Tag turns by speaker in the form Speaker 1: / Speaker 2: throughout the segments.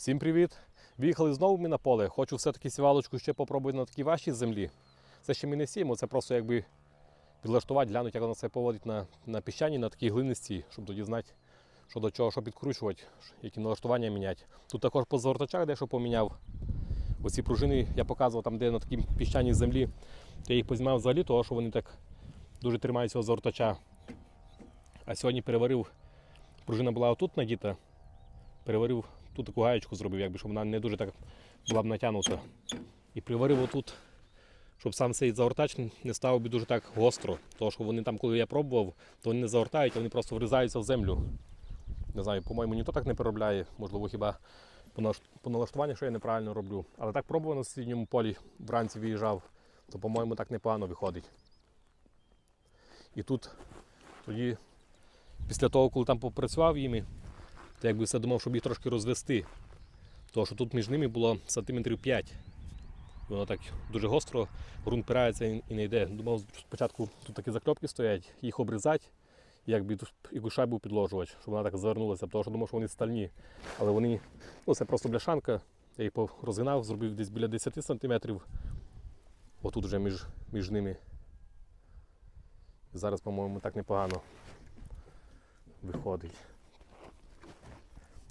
Speaker 1: Всім привіт! Виїхали знову ми на поле. Хочу все-таки сівалочку ще попробувати на такій важчій землі. Це ще ми не сіємо, це просто якби підлаштувати, глянути, як вона себе поводить на, на піщані, на такій глинисті, щоб тоді знати, що до чого, що підкручувати, які налаштування міняти. Тут також по завертачах дещо поміняв. Оці пружини я показував там, де на такій піщаній землі. Я їх познімав взагалі, того що вони так дуже тримають цього завертача. А сьогодні переварив, пружина була отут надіта, переварив тут таку гаєчку зробив, якби, щоб вона не дуже так була б натягнута. І приварив отут, щоб сам цей завертач не став би дуже так гостро. Тому що вони там, коли я пробував, то вони не завертають, вони просто врізаються в землю. Не знаю, по-моєму, ніхто так не переробляє, можливо, хіба по налаштуванню, що я неправильно роблю. Але так пробував на сусідньому полі, вранці виїжджав, то, по-моєму, так непогано виходить. І тут тоді, після того, коли там попрацював їми, то якби все думав, щоб їх трошки розвести. Тому що тут між ними було сантиметрів 5. Воно так дуже гостро, ґрунт пирається і не йде. Думав, спочатку тут такі закльопки стоять, їх обрізати, якби якусь шайбу підложувати, щоб вона так завернулася, тому що думав, що вони стальні. Але вони, ну це просто бляшанка. Я їх розгинав, зробив десь біля 10 сантиметрів. Отут вже між, між ними. Зараз, по-моєму, так непогано виходить.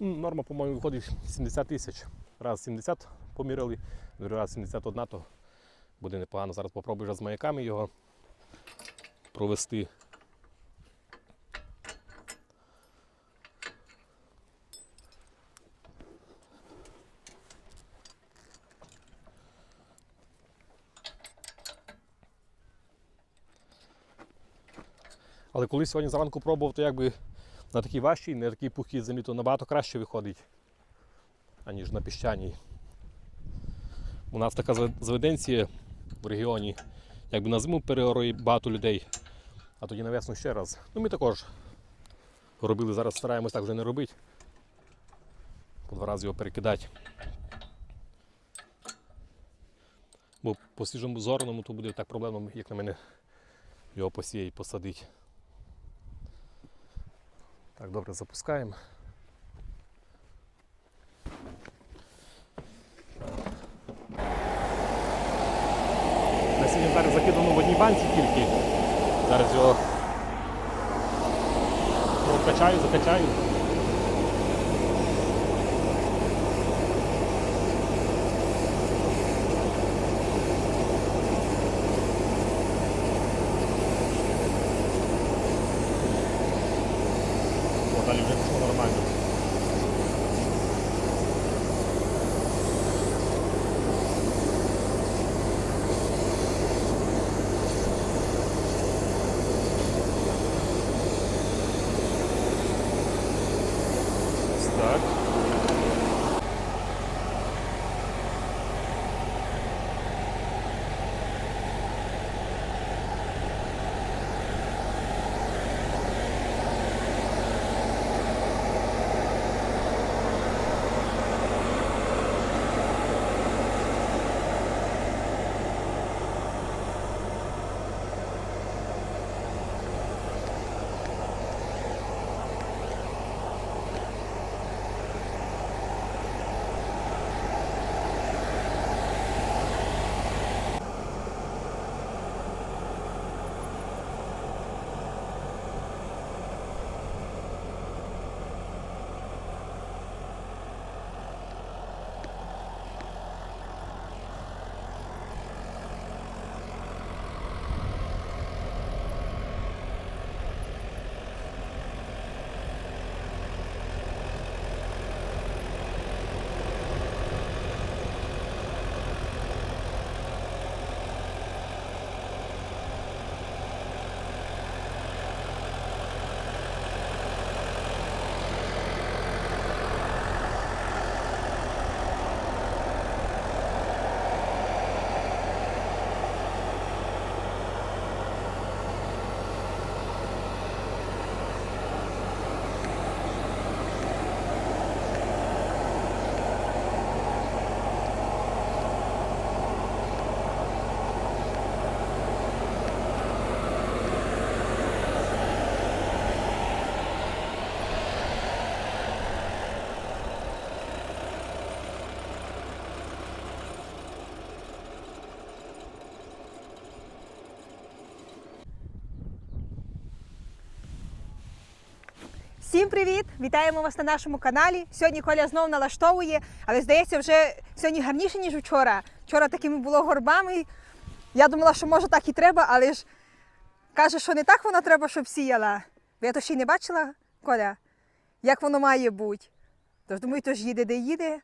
Speaker 1: Ну, Норма, по-моєму, виходить 70 тисяч. Раз 70 поміряли, другий раз 71, то буде непогано. Зараз попробую вже з маяками його провести. Але коли сьогодні зранку пробував, то якби на такій важчій, не такій пухкій землі, то набагато краще виходить, аніж на піщаній. У нас така зав- заведенція в регіоні, якби на зиму переорує багато людей, а тоді на весну ще раз. Ну ми також робили, зараз стараємось так вже не робити. По два рази його перекидати. Бо по свіжому зорному то буде так проблемно, як на мене, його посіяти посадити. Так, добре, запускаємо. На сьогодні зараз закидано в одній банці тільки. Зараз його прокачаю, закачаю.
Speaker 2: Всім привіт! Вітаємо вас на нашому каналі. Сьогодні Коля знов налаштовує, але здається, вже сьогодні гарніше, ніж вчора. Вчора такими було горбами. Я думала, що може так і треба, але ж каже, що не так воно треба, щоб сіяла. Бо я то ще й не бачила, Коля, як воно має бути. Тож думаю, то ж їде, де їде.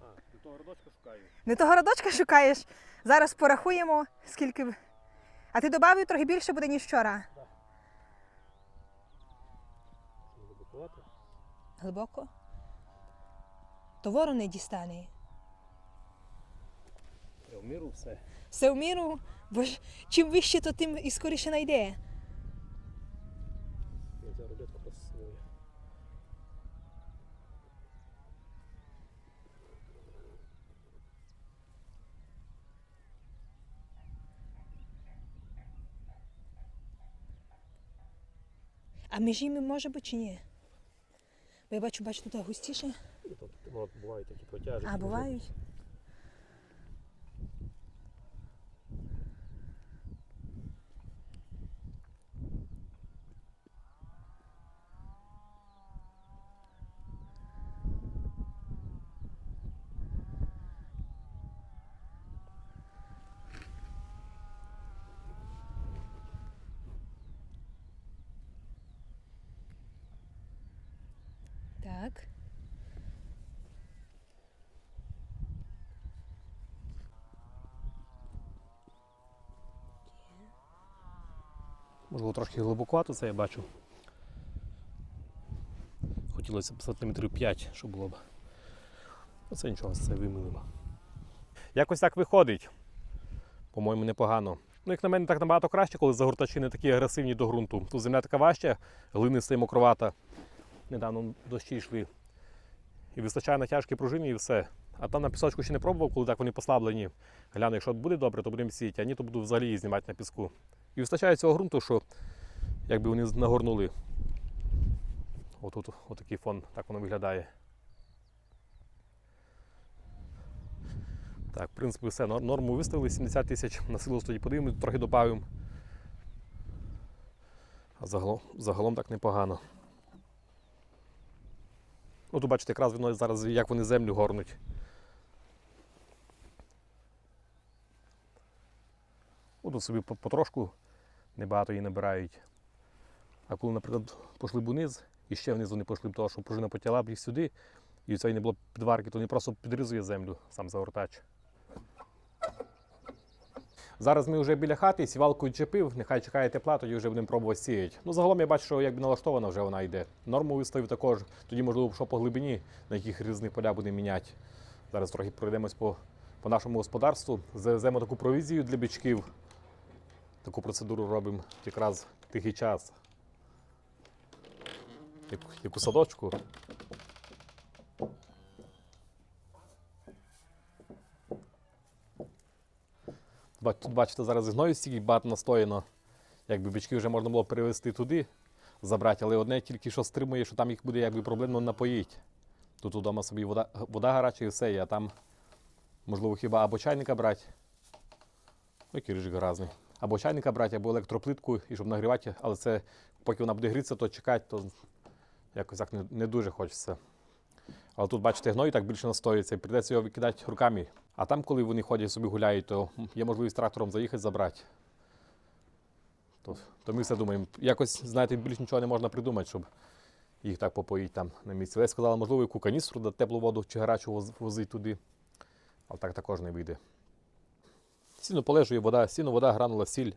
Speaker 1: А, до того родочка шукаю.
Speaker 2: Не того родочка шукаєш. Зараз порахуємо, скільки. А ти додав трохи більше буде, ніж вчора. Глибоко? То ворон не дістане.
Speaker 1: В міру все.
Speaker 2: Все в міру, бо ж чим вище, то тим і скоріше знайде.
Speaker 1: Я ця родочка просто своя.
Speaker 2: А між ними може бути чи ні? Бо я бачу, бачу, тут густіше.
Speaker 1: Тут от, бувають такі протяжки.
Speaker 2: А, бувають. Так.
Speaker 1: Можливо, трошки глибокувато це я бачу. Хотілося б сантиметрів 5, щоб було б. Оце нічого, це вимилимо. Якось так виходить. По-моєму, непогано. Ну, як на мене, так набагато краще, коли загортачі не такі агресивні до ґрунту. Тут земля така важча, глиниста і мокровата. Недавно дощі йшли. І вистачає натяжки пружини і все. А там на пісочку ще не пробував, коли так вони послаблені. Гляну, якщо буде добре, то будемо сіяти, а ні, то буду взагалі її знімати на піску. І вистачає цього ґрунту, що якби вони нагорнули. Отут отакий фон, так воно виглядає. Так, в принципі, все. Норму виставили 70 тисяч, на силу тоді подивимось, трохи додаємо. А загалом, загалом так непогано. Ну, тут бачите, якраз воно зараз, як вони землю горнуть. Ну, тут собі потрошку небагато її набирають. А коли, наприклад, пішли б униз, і ще вниз вони пішли б того, що пружина потягла б їх сюди, і цієї не було підварки, то вони просто підрізує землю, сам загортач. Зараз ми вже біля хати, сівалку чепив, нехай чекає тепла, тоді вже будемо пробувати сіяти. Ну, загалом я бачу, що якби налаштована вже вона йде. Норму виставив також, тоді, можливо, що по глибині, на яких різних поля будемо міняти. Зараз трохи пройдемось по, по нашому господарству, завеземо таку провізію для бичків. Таку процедуру робимо якраз тихий час. Як, як у садочку. Бачите, зараз гною стільки багато настояно. Якби бички вже можна було перевезти туди, забрати, але одне тільки що стримує, що там їх буде якби проблемно напоїти. Тут вдома собі вода, вода гаряча і все, а там можливо хіба або чайника брати. Ну, який рижик гаразний. Або чайника брати, або електроплитку, і щоб нагрівати, але це поки вона буде грітися, то чекати, то якось так не, не дуже хочеться. Але тут, бачите, гной так більше настоюється, і прийдеться його викидати руками. А там, коли вони ходять собі гуляють, то є можливість трактором заїхати забрати. То, то ми все думаємо. Якось, знаєте, більш нічого не можна придумати, щоб їх так попоїти там на місці. Ви сказали, можливо, яку каністру, да, теплу воду чи гарячу воз- возить туди. Але так також не вийде. Сіно полежує вода, сіно, вода, гранула, сіль.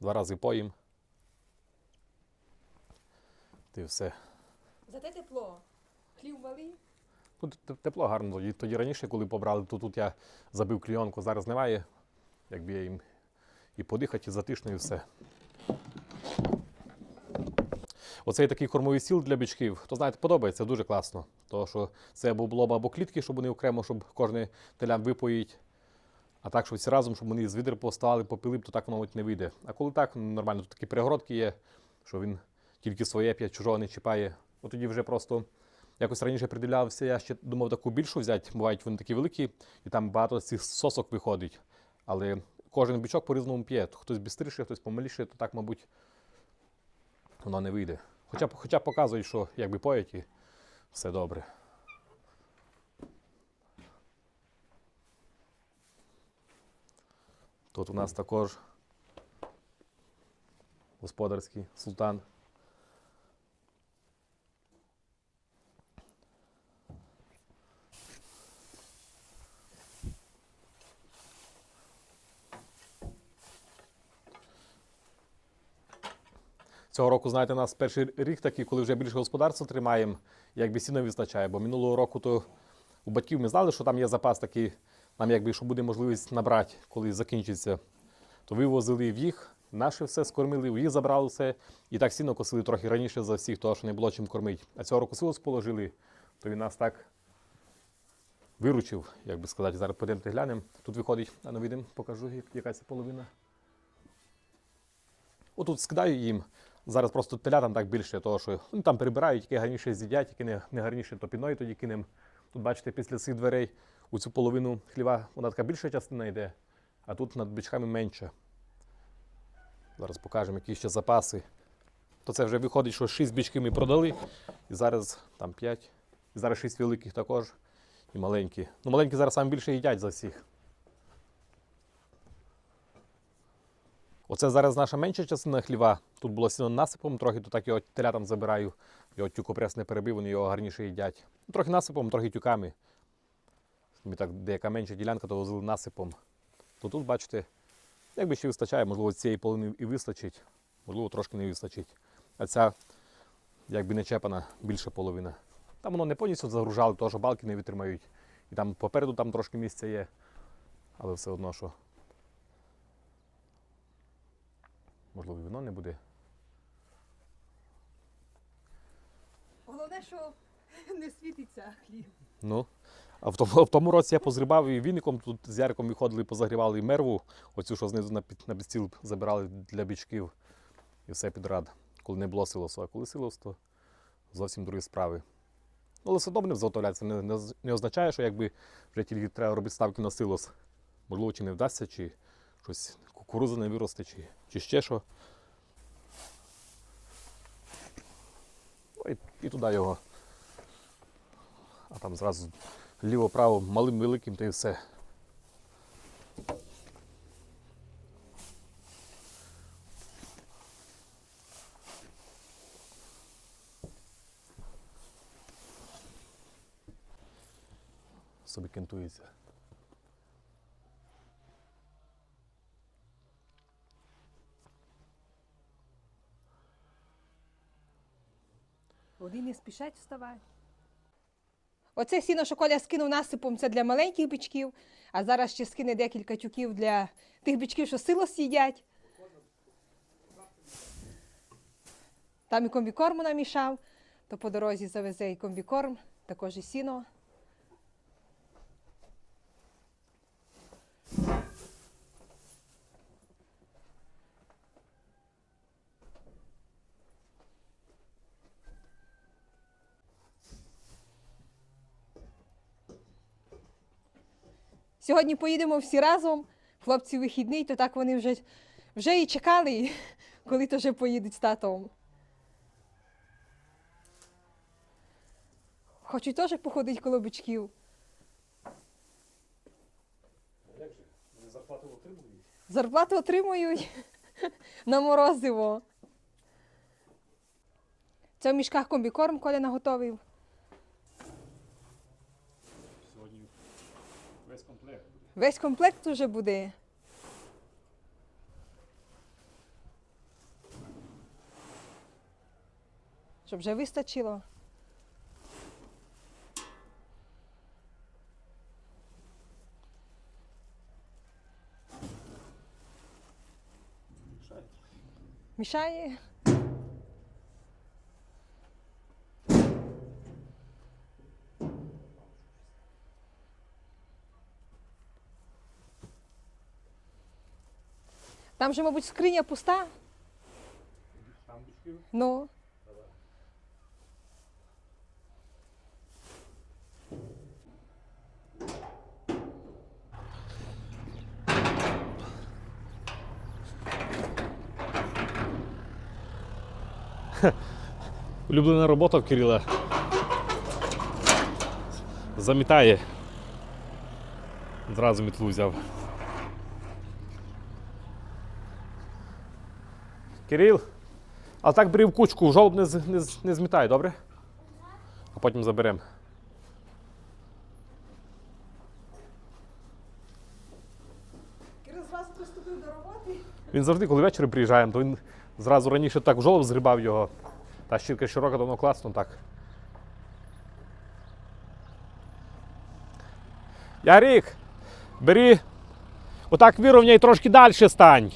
Speaker 1: Два рази поїм. Ти все.
Speaker 2: Зате тепло. Хлів малий.
Speaker 1: Ну, т- тепло гарно. Тоді, раніше, коли побрали, то тут я забив клійонку, зараз немає. Якби я їм і подихати, і затишно, і все. Оцей такий кормовий стіл для бичків, то знаєте, подобається дуже класно. Тому що це або було або клітки, щоб вони окремо, щоб кожне телям випоїть. А так, щоб всі разом, щоб вони з відер поставили, попили б, то так воно мабуть, не вийде. А коли так, ну, нормально, тут такі перегородки є, що він тільки своє п'є, чужого не чіпає. От тоді вже просто якось раніше приділявся, я ще думав таку більшу взяти. Бувають вони такі великі, і там багато цих сосок виходить. Але кожен бічок по-різному п'є. Хтось бістріше, хтось помаліше, то так, мабуть, воно не вийде. Хоча, хоча показують, що якби поють і все добре. Тут у нас також господарський султан. Цього року, знаєте, у нас перший рік такий, коли вже більше господарства тримаємо, якби сіно вистачає. Бо минулого року то у батьків ми знали, що там є запас такий, нам якби що буде можливість набрати, коли закінчиться. То вивозили в їх, наше все скормили, у їх забрали все. І так сіно косили трохи раніше за всіх, того що не було чим кормити. А цього року силос положили, то він нас так виручив, як би сказати. Зараз підемо глянемо. Тут виходить, а ну вийдемо, покажу, як- яка це половина. Отут скидаю їм. Зараз просто телятам так більше, того, що вони там перебирають, які гарніше з'їдять, які не, не гарніше, то піною тоді кинемо. Тут, бачите, після цих дверей у цю половину хліва вона така більша частина йде, а тут над бичками менше. Зараз покажемо, які ще запаси. То це вже виходить, що 6 бичків ми продали, і зараз там 5. І зараз 6 великих також, і маленькі. Ну, маленькі зараз саме більше їдять за всіх. Оце зараз наша менша частина хліва. Тут було сіно насипом, трохи то так його телятам забираю. Його тюкопрес не перебив, вони його гарніше їдять. Ну, трохи насипом, трохи тюками. Ми так, деяка менша ділянка, то возили насипом. То тут, бачите, якби ще вистачає, можливо, цієї половини і вистачить, можливо, трошки не вистачить. А ця, якби не чепана, більша половина. Там воно не повністю загружали, тому що балки не витримають. І там попереду там трошки місця є. Але все одно, що можливо, вино не буде.
Speaker 2: Головне, що не світиться хліб.
Speaker 1: Ну. А в тому, в тому році я позгрібав і віником тут з Яриком виходили, позагрівали і мерву, оцю, що знизу на, на підстіл забирали для бічків і все підряд, коли не було силосу. А коли силос, то зовсім другі справи. Ну, але все добре не заготовляється. Не, не, не означає, що якби вже тільки треба робити ставки на силос. Можливо, чи не вдасться, чи щось кукурудза не виросте, чи, чи ще що. Ну, і, туди його. А там зразу ліво-право малим великим та й все. Собі кентується.
Speaker 2: Вони не спішать вставати. Оце сіно, що Коля скинув насипом, це для маленьких бичків, а зараз ще скине декілька тюків для тих бичків, що сило сидять. Там і комбікорму намішав, то по дорозі завезе і комбікорм, також і сіно. Сьогодні поїдемо всі разом. Хлопці вихідний, то так вони вже, вже і чекали, коли то вже поїдуть з татом. Хочуть теж походити коло бичків.
Speaker 1: Як же? Зарплату отримують?
Speaker 2: Зарплату отримують на морозиво. Це в мішках комбікорм Коля наготовив.
Speaker 1: Сьогодні весь комплект буде.
Speaker 2: Весь комплект уже буде. Щоб вже вистачило. Мішає. Там же, мабуть, скриня пуста. Ну.
Speaker 1: Улюблена робота в Кирила. Замітає. Зразу мітлу взяв. Кирил, а так бери в кучку, жолоб не, з- не, не змітай, добре? А потім заберемо.
Speaker 2: Кирил зразу приступив до роботи.
Speaker 1: Він завжди, коли ввечері приїжджаємо, то він зразу раніше так в жолоб згрібав його. Та щірка широка, то воно класно так. Ярик, бери. Отак вирівняй трошки далі стань.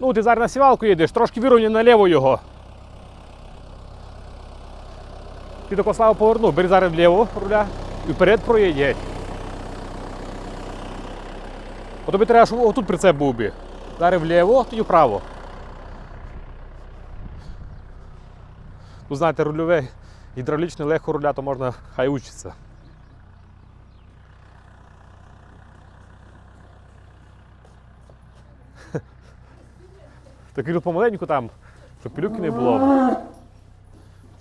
Speaker 1: Ну, ти зараз на сівалку їдеш, трошки вирівняй наліво його. Ти до Кослава повернув, бери зараз вліво руля і вперед проїдь. От тобі треба, щоб отут прицеп був би. Зараз вліво, тоді вправо. Ну, знаєте, рульове гідравлічне легко руля, то можна хай учиться. Так і помаленьку там, щоб пилюки не було.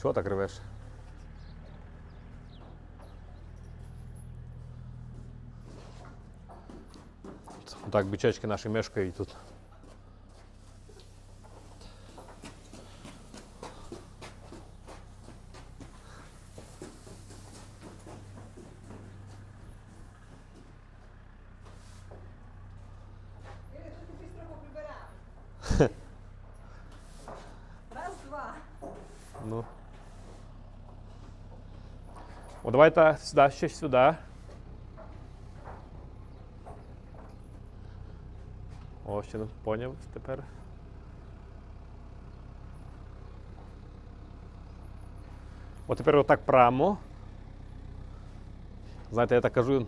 Speaker 1: Чого так ревеш? Так, бичачки наші мешкають тут.
Speaker 2: Кирил, що ти швидко прибирав? Раз, два.
Speaker 1: Ну. О, давайте сюди, ще сюди. О, ще не поняв тепер. О, тепер отак прямо. Знаєте, я так кажу,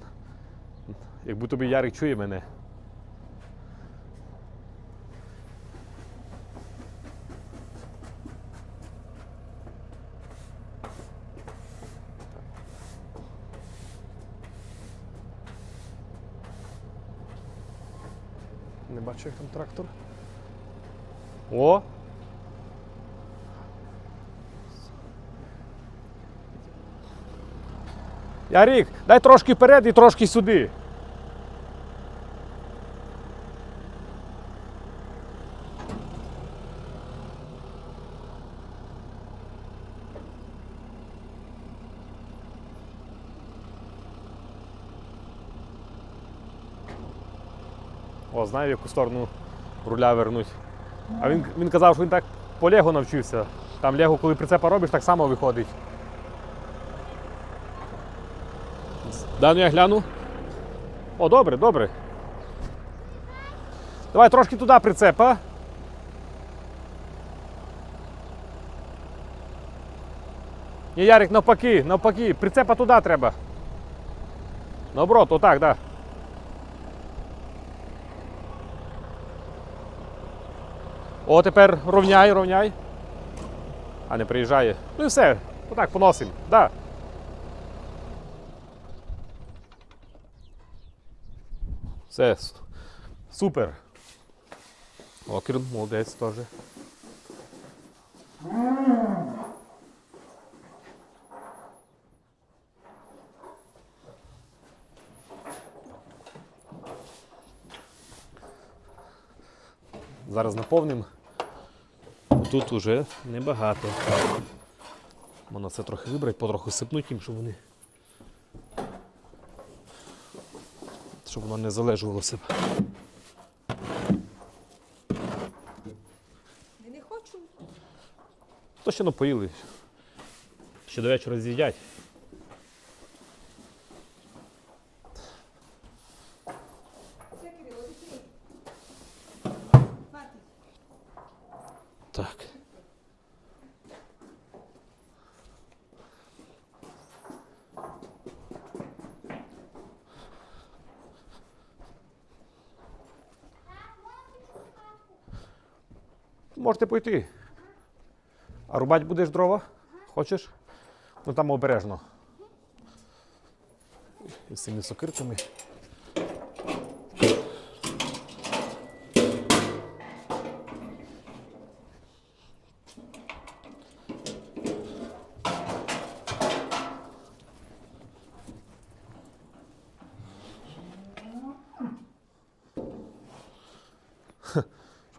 Speaker 1: як будто би Ярик чує мене. Бачу, як там трактор. О! Ярік, дай трошки вперед і трошки сюди. О, знаю, в яку сторону руля вернуть. А він, він казав, що він так по Лего навчився. Там Лего, коли прицепа робиш, так само виходить. Да, ну я гляну. О, добре, добре. Давай трошки туди прицепа. Ні, Ярик, навпаки, навпаки, прицепа туди треба. Наоборот, отак, так. Да. О, тепер ровняй, ровняй. А не приїжджає. Ну і все. Отак поносимо. Да. Все. Супер. О, молодець теж. Зараз наповнимо. Тут уже небагато. Можна це трохи вибрати, потроху сипнуть їм, щоб вони. Щоб воно не залежувалося.
Speaker 2: Я не хочу.
Speaker 1: То ще напоїли. Ще до вечора з'їдять. Можете пойти. А рубати будеш дрова? Хочеш? Ну там обережно. І з цими сокирками.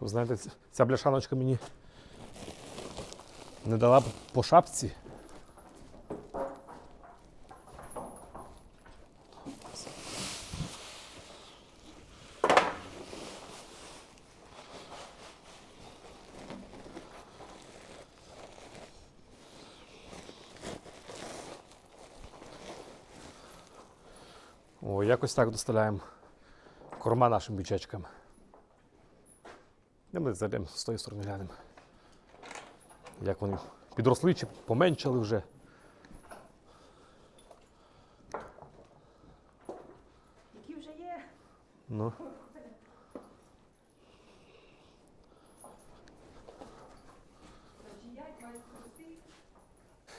Speaker 1: Знаєте, ця бляшаночка мені не дала б по шапці. О, якось так доставляємо корма нашим бічечкам. І ми зайдемо з тої сторони глянемо. Як вони підросли чи поменшали вже.
Speaker 2: Які вже є.
Speaker 1: Ну.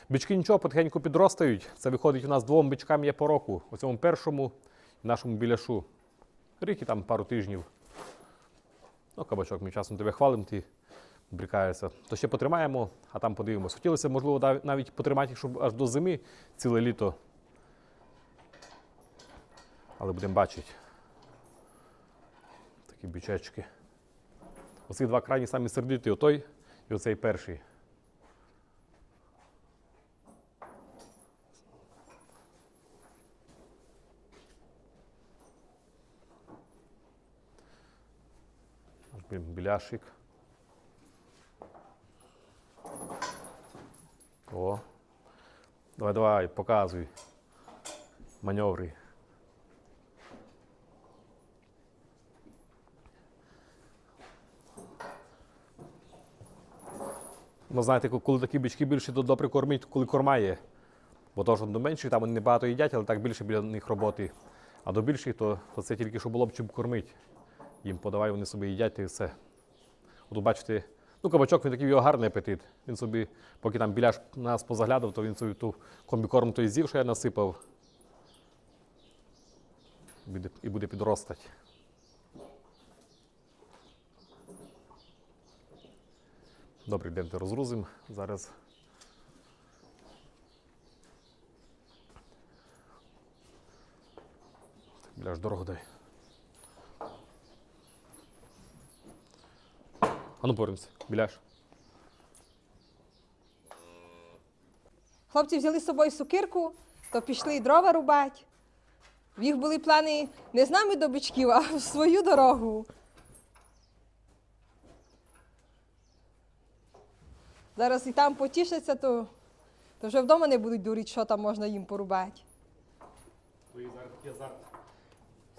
Speaker 1: Бички нічого, потихеньку підростають. Це виходить у нас двом бичкам є по року. У цьому першому і нашому біляшу. Рік і там пару тижнів. Ну, кабачок ми часом тебе хвалимо, ти брикаєшся. То ще потримаємо, а там подивимось. Хотілося, можливо, навіть потримати щоб аж до зими ціле літо. Але будемо бачити. Такі бічечки. Оці два крайні самі сердиті, отой і оцей перший. Біляшик. О. Давай, давай, показуй. Маневри. Ну, знаєте, коли такі бички більше, то добре кормить, коли корма є. Бо то, що до менших, там вони небагато їдять, але так більше біля них роботи. А до більших, то, то це тільки що було б чим кормити. Їм подавай, вони собі їдять і все. От бачите, ну кабачок він такий його гарний апетит. Він собі, поки там біляш нас позаглядав, то він собі ту комбікорм той з'їв, що я насипав. І буде підростати. Добре, йдемо розгрузимо зараз. Біляш, дорого дай. А ну поримося, біляш.
Speaker 2: Хлопці взяли з собою сукирку, то пішли дрова рубати. В їх були плани не з нами до бичків, а в свою дорогу. Зараз і там потішаться, то, то вже вдома не будуть дурити, що там можна їм порубати.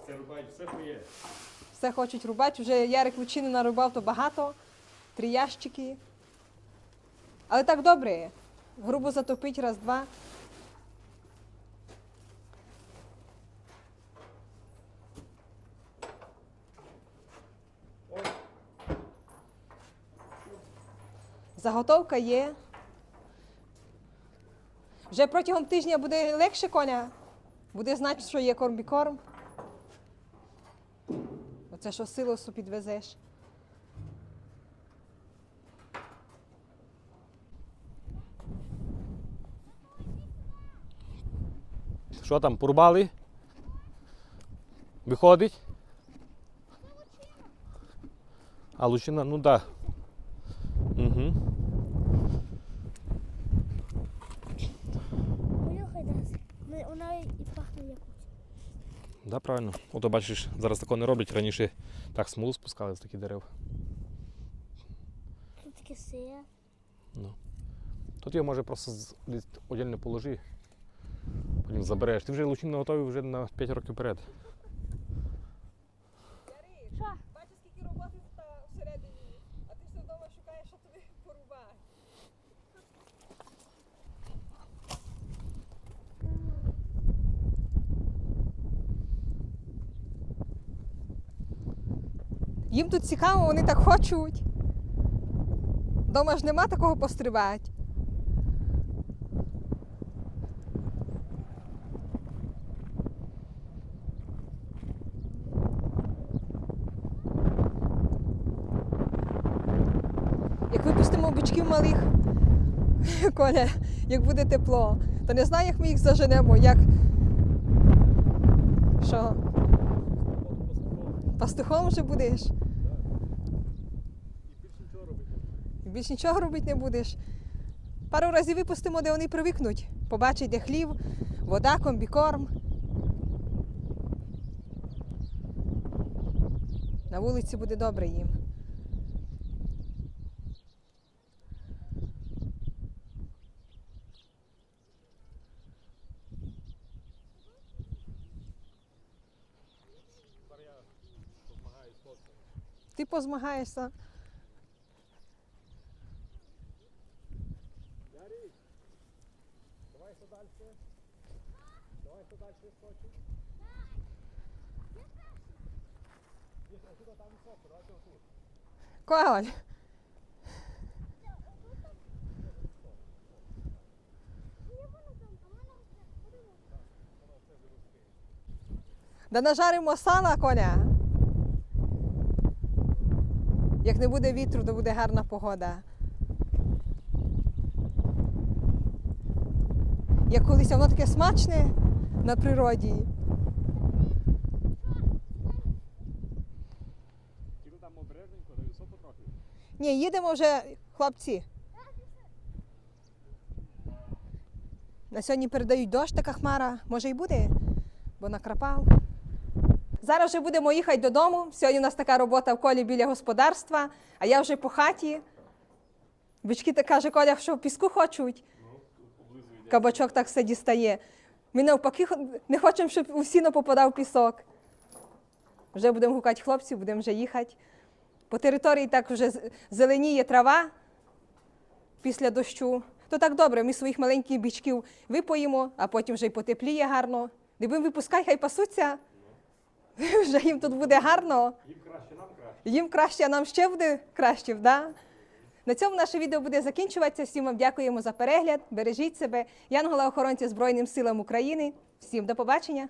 Speaker 1: Все рубають, все твоє.
Speaker 2: Все хочуть рубати. Вже Ярик лучини нарубав то багато, три ящики. Але так добре. Грубо затопить раз-два. Заготовка є. Вже протягом тижня буде легше коня. Буде знати, що є корм-бікорм. Оце що силосу підвезеш.
Speaker 1: Що там, порубали? Виходить? А лучина, ну так. Да. Угу.
Speaker 3: Вона і пахне як.
Speaker 1: Да, правильно. Ото бачиш, зараз такого не роблять. Раніше так смолу спускали з таких дерев.
Speaker 3: Тут таке сире.
Speaker 1: Ну. Тут його може просто з- одягне положи, потім забереш. Ти вже лучину готовий вже на 5 років вперед.
Speaker 2: Бачиш, скільки роботи всередині, а ти все вдома шукаєш, що тобі порубати. Їм тут цікаво, вони так хочуть. Дома ж нема такого пострибати. Як випустимо бичків малих, Коля, як буде тепло, то не знаю, як ми їх заженемо, як. Що? Пастухом вже будеш? І Більш нічого робити не будеш. Пару разів випустимо, де вони привикнуть. Побачать, де хлів, вода, комбікорм. На вулиці буде добре їм. Ти позмагаєшся.
Speaker 1: Давай що далі. Давай що далі скочи.
Speaker 2: Коль. Да нажаримо сала, Коля. Як не буде вітру, то буде гарна погода. Як колись воно таке смачне на природі.
Speaker 1: Там обережненько, де високо трохи.
Speaker 2: Ні, їдемо вже, хлопці. На сьогодні передають дощ, така хмара. Може і буде, бо накрапав. Зараз вже будемо їхати додому. Сьогодні у нас така робота в колі біля господарства, а я вже по хаті. Бички так каже, Коля, що в піску хочуть. Кабачок так все дістає. Ми навпаки не хочемо, щоб у сіно попадав пісок. Вже будемо гукати хлопців, будемо вже їхати. По території так вже зеленіє трава після дощу. То так добре, ми своїх маленьких бічків випоїмо, а потім вже й потепліє гарно. Не будемо випускати, хай пасуться. Вже їм тут буде гарно.
Speaker 1: Їм краще, нам краще.
Speaker 2: Їм краще, а нам ще буде краще, да? На цьому наше відео буде закінчуватися. Всім вам дякуємо за перегляд. Бережіть себе. Янгола охоронця Збройним силам України. Всім до побачення!